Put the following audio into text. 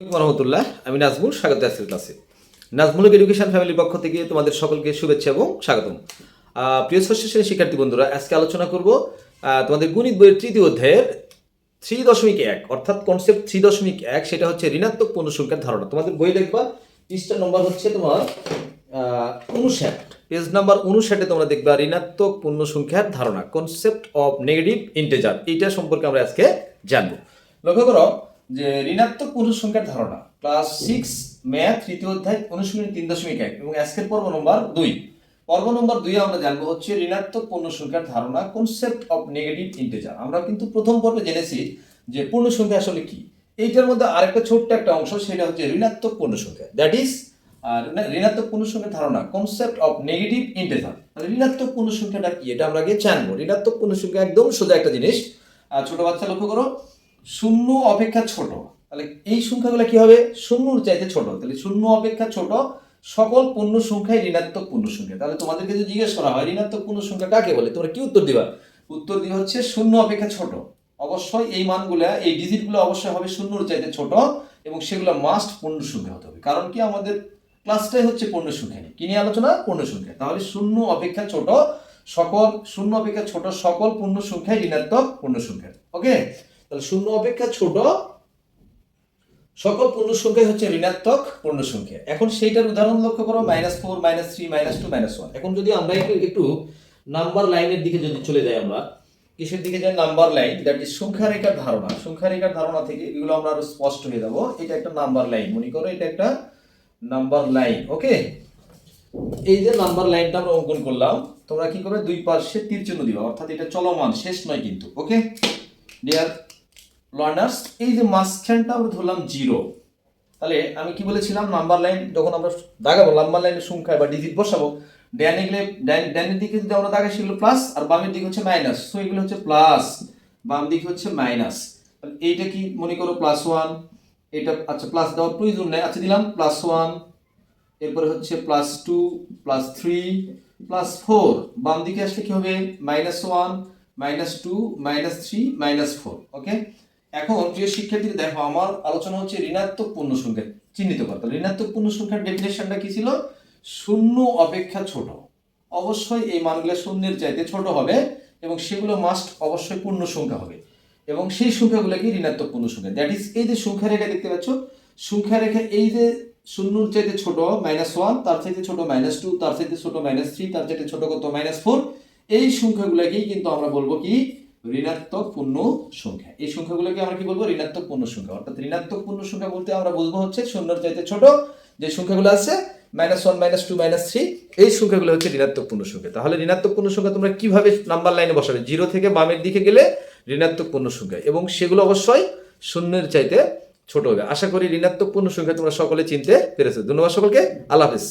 রহমতুল্লাহ, আমি নাজমুল, স্বাগত আজকের ক্লাসে। নাজমুল এডুকেশন ফ্যামিলির পক্ষ থেকে তোমাদের সকলকে শুভেচ্ছা এবং স্বাগতম। প্রিয় ষষ্ঠ শ্রেণির শিক্ষার্থী বন্ধুরা, আজকে আলোচনা করব তোমাদের গণিত বইয়ের তৃতীয় অধ্যায়ের থ্রি দশমিক এক, অর্থাৎ কনসেপ্ট থ্রি দশমিক এক, সেটা হচ্ছে ঋণাত্মক পূর্ণ সংখ্যার ধারণা। তোমাদের বই দেখবা পৃষ্ঠা নম্বর হচ্ছে তোমার উনষাট। পেজ নাম্বার উনষাটে তোমরা দেখবা ঋণাত্মক পূর্ণ সংখ্যার ধারণা কনসেপ্ট অফ নেগেটিভ ইন্টেজার এইটা সম্পর্কে আমরা আজকে জানব। লক্ষ্য করো যে ঋণাত্মক পূর্ণ সংখ্যার ধারণা ক্লাস সিক্স ম্যাথ তৃতীয় অধ্যায়, অনুশীলনী তিন দশমিক এক এবং আজকের পর্ব নম্বর দুই। পর্ব নম্বর দুই আমরা জানব হচ্ছে ঋণাত্মক পূর্ণ সংখ্যার ধারণা কনসেপ্ট অফ নেগেটিভ ইন্টেজার আমরা কিন্তু প্রথম পর্বে জেনেছি যে পূর্ণ সংখ্যা আসলে কি। এইটার মধ্যে আরেকটা ছোট্ট একটা অংশ, সেটা হচ্ছে ঋণাত্মক পূর্ণ সংখ্যা দ্যাট ইজ আর ঋণাত্মক পূর্ণ সংখ্যার ধারণা কনসেপ্ট অফ নেগেটিভ ইন্টেজার ঋণাত্মক পূর্ণ সংখ্যাটা কি, এটা আমরা আগে জানব। ঋণাত্মক পূর্ণ সংখ্যা একদম সোজা একটা জিনিস। ছোট বাচ্চা লক্ষ্য করো। শূন্য অপেক্ষা ছোট। তাহলে এই সংখ্যাগুলো কি হবে? শূন্যর চাইতে ছোট। তাহলে শূন্য অপেক্ষা ছোট, সকল পূর্ণ সংখ্যাই ঋণাত্মক পূর্ণ সংখ্যা। তাহলে তোমাদেরকে যদি জিজ্ঞেস করা হয়, ঋণাত্মক পূর্ণ সংখ্যা কাকে বলে? তোমরা কি উত্তর দিবা? উত্তর দিবা হচ্ছে শূন্য অপেক্ষা ছোট। অবশ্যই এই মানগুলো, এই ডিজিটগুলো অবশ্যই হবে শূন্যর চাইতে ছোট এবং সেগুলো মাস্ট পূর্ণ সংখ্যা হতে হবে। কারণ কি আমাদের ক্লাসটাই হচ্ছে পূর্ণ সংখ্যা নিয়ে। কি নিয়ে আলোচনা? পূর্ণ সংখ্যা। তাহলে শূন্য অপেক্ষা ছোট, সকল, শূন্য অপেক্ষা ছোট, সকল পূর্ণ সংখ্যাই ঋণাত্মক পূর্ণ সংখ্যা। ওকে তাহলে শূন্য অপেক্ষা ছোট। সকল পূর্ণ সংখ্যাই হচ্ছে ঋণাত্মক পূর্ণ সংখ্যা এখন সেইটার উদাহরণ লক্ষ্য করো minus four minus three minus two minus one এখন যদি আমরা একটু একটু নাম্বার লাইনের দিকে যদি চলে যাই আমরা, কিসের দিকে যাই? নাম্বার লাইন দ্যাট ইজ সংখ্যা রেখার ধারণা। সংখ্যা রেখার ধারণা থেকে এগুলো আমরা আরও স্পষ্ট হয়ে যাব। এটা একটা নাম্বার লাইন মনে করো এটা একটা নাম্বার লাইন ওকে এই যে নাম্বার লাইনটা আমরা অঙ্কন করলাম, তোমরা কি করবে? দুই পাশে তীর চিহ্ন দিবা, অর্থাৎ এটা চলমান, শেষ নয় কিন্তু ওকে ডিয়ার লার্নার্স এই যে মাঝখানটা আমরা ধরলাম জিরো তাহলে আমি কি বলেছিলাম? নাম্বার লাইন যখন আমরা দাগাবো নাম্বার লাইনের সংখ্যা বা ডিজিট বসাবো ডানে গেলে ডানের দিকে যদি আমরা দাগাই সেগুলো প্লাস আর বামের দিকে হচ্ছে মাইনাস সো এগুলো হচ্ছে প্লাস বাম দিকে হচ্ছে মাইনাস এইটা কি? মনে করো প্লাস ওয়ান এটা আচ্ছা প্লাস দেওয়ার প্রয়োজন নেই। আচ্ছা দিলাম প্লাস ওয়ান এরপরে হচ্ছে plus two plus three plus four বাম দিকে আসলে কি হবে? Minus one minus two minus three minus four okay এখন প্রিয় শিক্ষার্থীরা, দেখো আমার আলোচনা হচ্ছে ঋণাত্মক পূর্ণ সংখ্যা চিহ্নিত করতে। ঋণাত্মক পূর্ণ সংখ্যার ডেফিনেশনটা কি ছিল? শূন্য অপেক্ষা ছোট। অবশ্যই এই মানগুলো শূন্যের চাইতে ছোট হবে এবং সেগুলো মাস্ট অবশ্যই পূর্ণ সংখ্যা হবে। এবং সেই সংখ্যাগুলোকে ঋণাত্মক পূর্ণ সংখ্যা দ্যাট ইজ এই যে সংখ্যা রেখা দেখতে পাচ্ছ সংখ্যা রেখা এই যে শূন্যর চাইতে ছোট মাইনাস ওয়ান তার চাইতে ছোট মাইনাস টু তার চাইতে ছোট মাইনাস থ্রি তার চাইতে ছোট কত? মাইনাস ফোর এই সংখ্যাগুলোকেই কিন্তু আমরা বলব কি? ঋণাত্মক পূর্ণ সংখ্যা। এই সংখ্যাগুলোকে আমরা কি বলব? ঋণাত্মক পূর্ণ সংখ্যা। অর্থাৎ ঋণাত্মক পূর্ণ সংখ্যা বলতে আমরা বুঝব হচ্ছে শূন্যর চাইতে ছোট যে সংখ্যাগুলো আছে minus one minus two minus three এই সংখ্যাগুলো হচ্ছে ঋণাত্মক পূর্ণ সংখ্যা। তাহলে ঋণাত্মক পূর্ণ সংখ্যা তোমরা কীভাবে নাম্বার লাইনে বসাবে? জিরো থেকে বামের দিকে গেলে ঋণাত্মক পূর্ণ সংখ্যা এবং সেগুলো অবশ্যই শূন্যের চাইতে ছোট হবে। আশা করি ঋণাত্মক পূর্ণ সংখ্যা তোমরা সকলে চিনতে পেরেছ। ধন্যবাদ সকলকে। আল্লাহ হাফিজ।